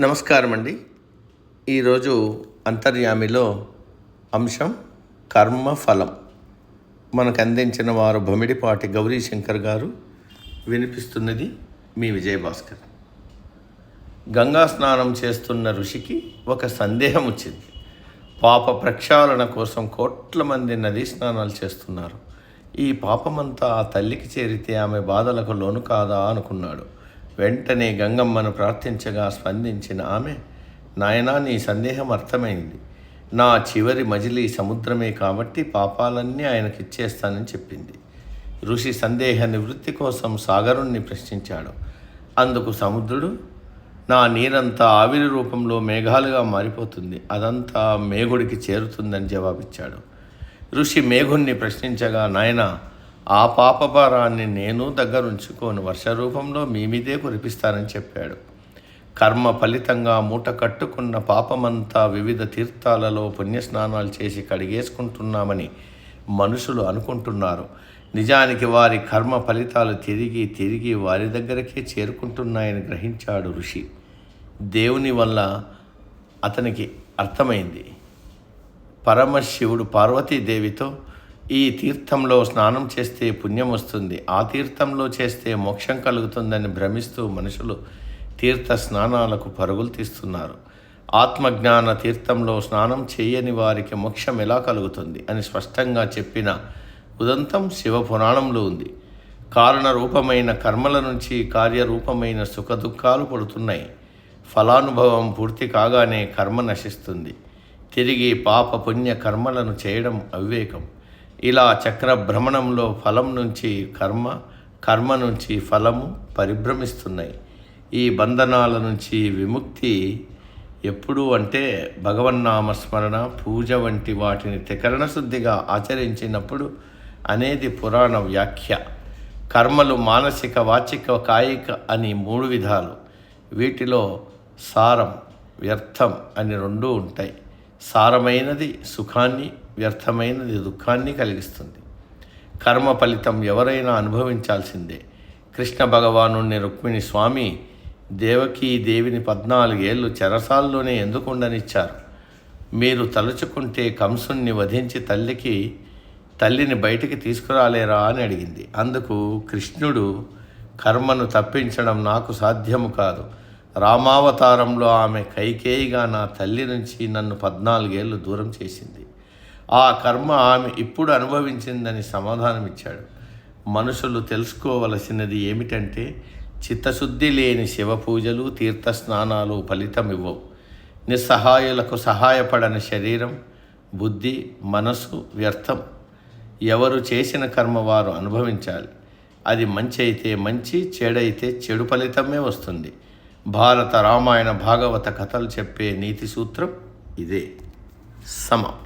నమస్కారం అండి ఈరోజు అంతర్యామిలో అంశం కర్మ ఫలం. మనకు అందించిన వారు భమిడిపాటి గౌరీ శంకర్ గారు వినిపిస్తున్నది మీ విజయభాస్కర్. గంగా స్నానం చేస్తున్న ఋషికి ఒక సందేహం వచ్చింది. పాప ప్రక్షాళన కోసం కోట్ల మంది నదీ స్నానాలు చేస్తున్నారు. ఈ పాపమంతా ఆ తల్లికి చేరితే ఆమె బాధలకు లోను కాదా అనుకున్నాడు. వెంటనే గంగమ్మను ప్రార్థించగా స్పందించిన ఆమె నాయనా నీ సందేహం అర్థమైంది. నా చివరి మజిలి సముద్రమే కాబట్టి పాపాలన్నీ ఆయనకి ఇచ్చేస్తానని చెప్పింది. ఋషి సందేహ నివృత్తి కోసం సాగరుణ్ణి ప్రశ్నించాడు. అందుకు సముద్రుడు నా నీరంతా ఆవిరి రూపంలో మేఘాలుగా మారిపోతుంది. అదంతా మేఘుడికి చేరుతుందని జవాబిచ్చాడు. ఋషి మేఘుణ్ణి ప్రశ్నించగా నాయనా ఆ పాపభారాన్ని నేను దగ్గరుంచుకోను వర్ష రూపంలో మీ మీదే కురిపిస్తానని చెప్పాడు. కర్మ ఫలితంగా మూట కట్టుకున్న పాపమంతా వివిధ తీర్థాలలో పుణ్యస్నానాలు చేసి కడిగేసుకుంటున్నామని మనుషులు అనుకుంటున్నారు. నిజానికి వారి కర్మ ఫలితాలు తిరిగి తిరిగి వారి దగ్గరకే చేరుకుంటున్నాయని గ్రహించాడు ఋషి. దేవుని వల్ల అతనికి అర్థమైంది. పరమశివుడు పార్వతీదేవితో ఈ తీర్థంలో స్నానం చేస్తే పుణ్యం వస్తుంది. ఆ తీర్థంలో చేస్తే మోక్షం కలుగుతుందని భ్రమిస్తూ మనుషులు తీర్థ స్నానాలకు పరుగులు తీస్తున్నారు. ఆత్మజ్ఞాన తీర్థంలో స్నానం చేయని వారికి మోక్షం ఎలా కలుగుతుంది అని స్పష్టంగా చెప్పిన ఉదంతం శివపురాణంలో ఉంది. కారణ రూపమైన కర్మల నుంచి కార్యరూపమైన సుఖదుఖాలు పడుతున్నాయి. ఫలానుభవం పూర్తి కాగానే కర్మ నశిస్తుంది. తిరిగి పాప పుణ్య కర్మలను చేయడం అవివేకం. ఇలా చక్ర భ్రమణంలో ఫలం నుంచి కర్మ కర్మ నుంచి ఫలము పరిభ్రమిస్తున్నాయి. ఈ బంధనాల నుంచి విముక్తి ఎప్పుడు అంటే భగవన్నామ స్మరణ పూజ వంటి వాటిని త్రికరణ శుద్ధిగా ఆచరించినప్పుడు అనేది పురాణ వ్యాఖ్య. కర్మలు మానసిక వాచిక కాయిక అని మూడు విధాలు. వీటిలో సారం వ్యర్థం అని రెండూ ఉంటాయి. సారమైనది సుఖాన్ని వ్యర్థమైనది దుఃఖాన్ని కలిగిస్తుంది. కర్మ ఫలితం ఎవరైనా అనుభవించాల్సిందే. కృష్ణ భగవాను రుక్మిణి స్వామి దేవకీ దేవిని పద్నాలుగేళ్ళు చెరసాల్లోనే ఎందుకు ఉండనిచ్చారు? మీరు తలుచుకుంటే కంసుణ్ణి వధించి తల్లికి తల్లిని బయటికి తీసుకురాలేరా అని అడిగింది. అందుకు కృష్ణుడు కర్మను తప్పించడం నాకు సాధ్యము కాదు. రామావతారంలో ఆమె కైకేయిగా నా తల్లి నుంచి నన్ను పద్నాలుగేళ్ళు దూరం చేసింది. ఆ కర్మ ఆమె ఇప్పుడు అనుభవించిందని సమాధానమిచ్చాడు మనుషులు తెలుసుకోవలసినది ఏమిటంటే చిత్తశుద్ధి లేని శివ పూజలు తీర్థ స్నానాలు ఫలితమివ్వవు. నిస్సహాయులకు సహాయపడని శరీరం బుద్ధి మనసు వ్యర్థం. ఎవరు చేసిన కర్మ వారు అనుభవించాలి. అది మంచి అయితే మంచి చెడైతే చెడు ఫలితమే వస్తుంది. భారత రామాయణ భాగవత కథలు చెప్పే నీతి సూత్రం ఇదే. సమాప్తం